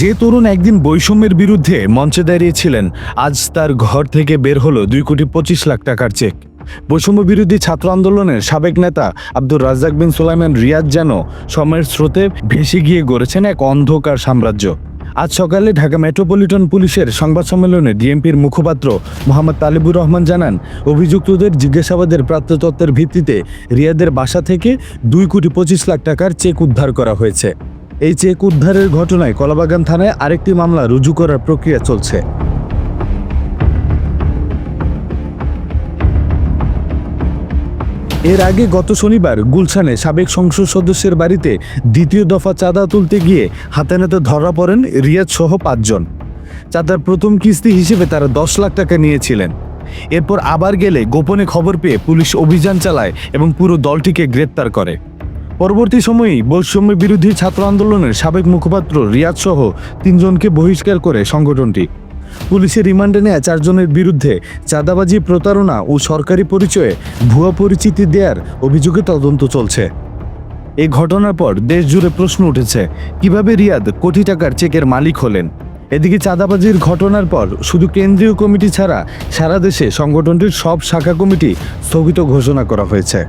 যে তরুণ একদিন বৈষম্যের বিরুদ্ধে মঞ্চে দাঁড়িয়েছিলেন, আজ তার ঘর থেকে বের হলো দুই কোটি পঁচিশ লাখ টাকার চেক। বৈষম্য বিরোধী ছাত্র আন্দোলনের সাবেক নেতা আব্দুর রাজ্জাক বিন সুলাইমান রিয়াদ যেন সময়ের স্রোতে ভেসে গিয়ে গড়েছেন এক অন্ধকার সাম্রাজ্য। আজ সকালে ঢাকা মেট্রোপলিটন পুলিশের সংবাদ সম্মেলনে ডিএমপির মুখপাত্র মোহাম্মদ তালিবুর রহমান জানান, অভিযুক্তদের জিজ্ঞাসাবাদের প্রাপ্ত তথ্যের ভিত্তিতে রিয়াদের বাসা থেকে দুই কোটি পঁচিশ লাখ টাকার চেক উদ্ধার করা হয়েছে। এই চেক উদ্ধারের ঘটনায় কলাবাগান থানায় আরেকটি মামলা রুজু করার প্রক্রিয়া চলছে। এর আগে গত শনিবার গুলশানে সাবেক সংসদ সদস্যের বাড়িতে দ্বিতীয় দফা চাঁদা তুলতে গিয়ে হাতে নাতে ধরা পড়েন রিয়াদ সহ পাঁচজন। চাঁদার প্রথম কিস্তি হিসেবে তারা দশ লাখ টাকা নিয়েছিলেন। এরপর আবার গেলে গোপনে খবর পেয়ে পুলিশ অভিযান চালায় এবং পুরো দলটিকে গ্রেপ্তার করে। পরবর্তী সময়েই বৈষম্য বিরোধী ছাত্র আন্দোলনের সাবেক মুখপাত্র রিয়াদ সহ তিনজনকে বহিষ্কার করে সংগঠনটি। পুলিশের রিমান্ডে নেয়া চারজনের বিরুদ্ধে চাঁদাবাজি, প্রতারণা ও সরকারি পরিচয়ে ভুয়া পরিচিতি দেওয়ার অভিযোগে তদন্ত চলছে। এই ঘটনার পর দেশ জুড়ে প্রশ্ন উঠেছে, কীভাবে রিয়াদ কোটি টাকার চেকের মালিক হলেন? এদিকে চাঁদাবাজির ঘটনার পর শুধু কেন্দ্রীয় কমিটি ছাড়া সারা দেশে সংগঠনটির সব শাখা কমিটি স্থগিত ঘোষণা করা হয়েছে।